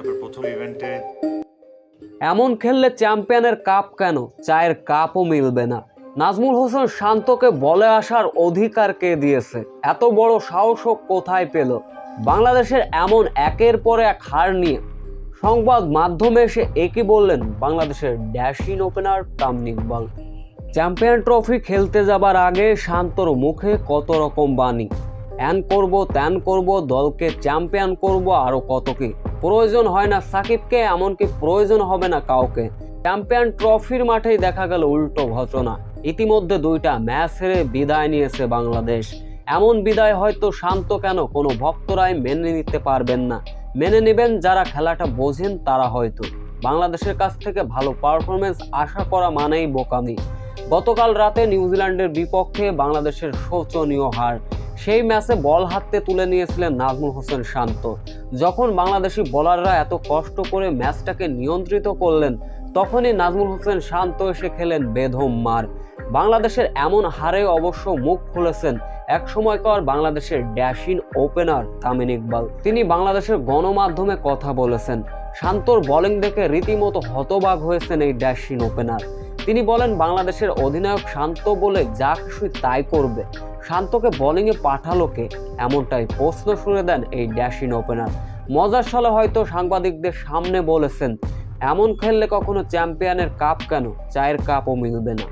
কাপের প্রথম ইভেন্টে এমন খেললে চ্যাম্পিয়নের কাপ কেন? চায়ের কাপও মিলবে না। নাজমুল হোসেন শান্তকে বলে আসার অধিকার কে দিয়েছে? এত বড় সাহস কোথায় পেল? বাংলাদেশের এমন একের পর এক হার নিয়ে সংবাদ মাধ্যমে এসে একই বললেন বাংলাদেশের dashing opener Tamim Iqbal. Champion trophy খেলতে যাবার আগে শান্তর মুখে কত রকম বাণী? অ্যান করব ত্যান করব, দলকে চ্যাম্পিয়ন করব আরও কত কি? প্রয়োজন হয় না সাকিবকে, এমনকি প্রয়োজন হবে না কাউকে। চ্যাম্পিয়ন ট্রফির মাঠেই দেখা গেল উল্টো ঘটনা। ইতিমধ্যে দুইটা ম্যাচ হেরে বিদায় নিয়েছে বাংলাদেশ। এমন বিদায় হয়তো শান্ত কেন, কোনো ভক্তরাই মেনে নিতে পারবেন না। মেনে নেবেন যারা খেলাটা বোঝেন তারা হয়তো। বাংলাদেশের কাছ থেকে ভালো পারফরমেন্স আশা করা মানেই বোকামি। গতকাল রাতে নিউজিল্যান্ডের বিপক্ষে বাংলাদেশের শোচনীয় হার। সেই ম্যাচে বল হাতে তুলে নিয়েছিলেন নাজমুল হোসেন শান্ত। যখন বাংলাদেশি বোলাররা এত কষ্ট করে ম্যাচটাকে নিয়ন্ত্রিত করলেন, তখনই নাজমুল হোসেন শান্ত এসে খেলেন বেধম মার। বাংলাদেশের এমন হারে অবশ্য মুখ খুলেছেন এক সময়কার বাংলাদেশের ড্যাশিন ওপেনার তামিম ইকবাল। তিনি বাংলাদেশের গণমাধ্যমে কথা বলেছেন। শান্তর বোলিং দেখে রীতিমতো হতবাক হয়েছেন এই ড্যাশিন ওপেনার। তিনি বলেন, বাংলাদেশের অধিনায়ক শান্ত বলে যা খুশি তাই করবে। শান্তকে বোলিংয়ে পাঠালো কে এমনটাই প্রশ্ন শুনে দেন এই ড্যাশিন ওপেনার মজার সালে হয়তো সাংবাদিকদের সামনে বলেছেন, এমন খেললে কখনো চ্যাম্পিয়নের কাপ কেন? চায়ের কাপও মিলবে না।